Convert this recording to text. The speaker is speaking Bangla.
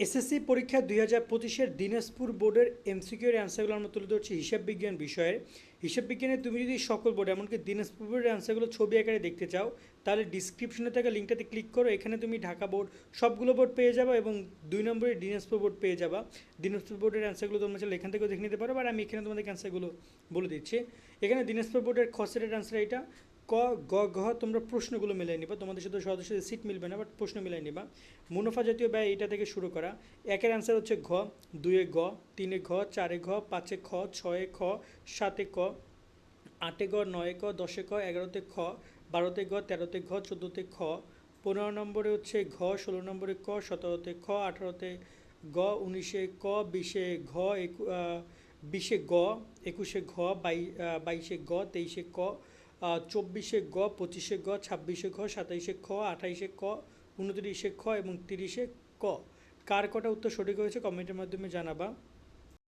এসএসসি পরীক্ষা দুই হাজার পঁচিশের দিনাজপুর বোর্ডের এমসিকিউর অ্যান্সারগুলো আমরা তুলে ধরছি হিসাব বিজ্ঞান বিষয়ের। হিসাব বিজ্ঞানে তুমি যদি সকল বোর্ড, এমনকি দিনাজপুর বোর্ডের অ্যান্সারগুলো ছবি আকারে দেখতে চাও, তাহলে ডিসক্রিপশনে থাকা লিঙ্কটাতে ক্লিক করো। এখানে তুমি ঢাকা বোর্ড সবগুলো বোর্ড পেয়ে যাবে এবং দুই নম্বরে দিনাজপুর বোর্ড পেয়ে যাবা। দিনাজপুর বোর্ডের অ্যান্সারগুলো তোমরা চাইলে এখান থেকেও দেখে নিতে পারো। আর আমি এখানে তোমাদের অ্যান্সারগুলো বলে দিচ্ছি। এখানে দিনাজপুর বোর্ডের খসেটের অ্যান্সার এটা ক, গ, ঘ, তোমরা প্রশ্নগুলো মিলাই নিবা। তোমাদের সাথে সদস্যদের সিট মিলবে না বাট প্রশ্ন মিলাই নিবা। মুনাফা জাতীয় ব্যয় এটা থেকে শুরু করা। একের অ্যান্সার হচ্ছে ঘ, দুয়ে গ তিনে ঘ, চারে ঘ, পাঁচে খ, ছয়ে খ, সাতে ক, আটে গ নয়ে ক দশে ক এগারোতে খ, বারোতে গ তেরোতে ঘ, চোদ্দোতে খ, পনেরো নম্বরে হচ্ছে ঘ, ষোলো নম্বরে ক, সতেরোতে খ, আঠারোতে গ, উনিশে ক, বিশে ঘ বিশে গ, একুশে ঘ, বাই বাইশে গ তেইশে ক চব্বিশে গ, পঁচিশে গ, ছাব্বিশে ঘ, সাতাইশে খ, আঠাইশে ক, উনত্রিশে খ এবং তিরিশে ক। কার কটা উত্তর সঠিক হয়েছে কমেন্টের মাধ্যমে জানাবা।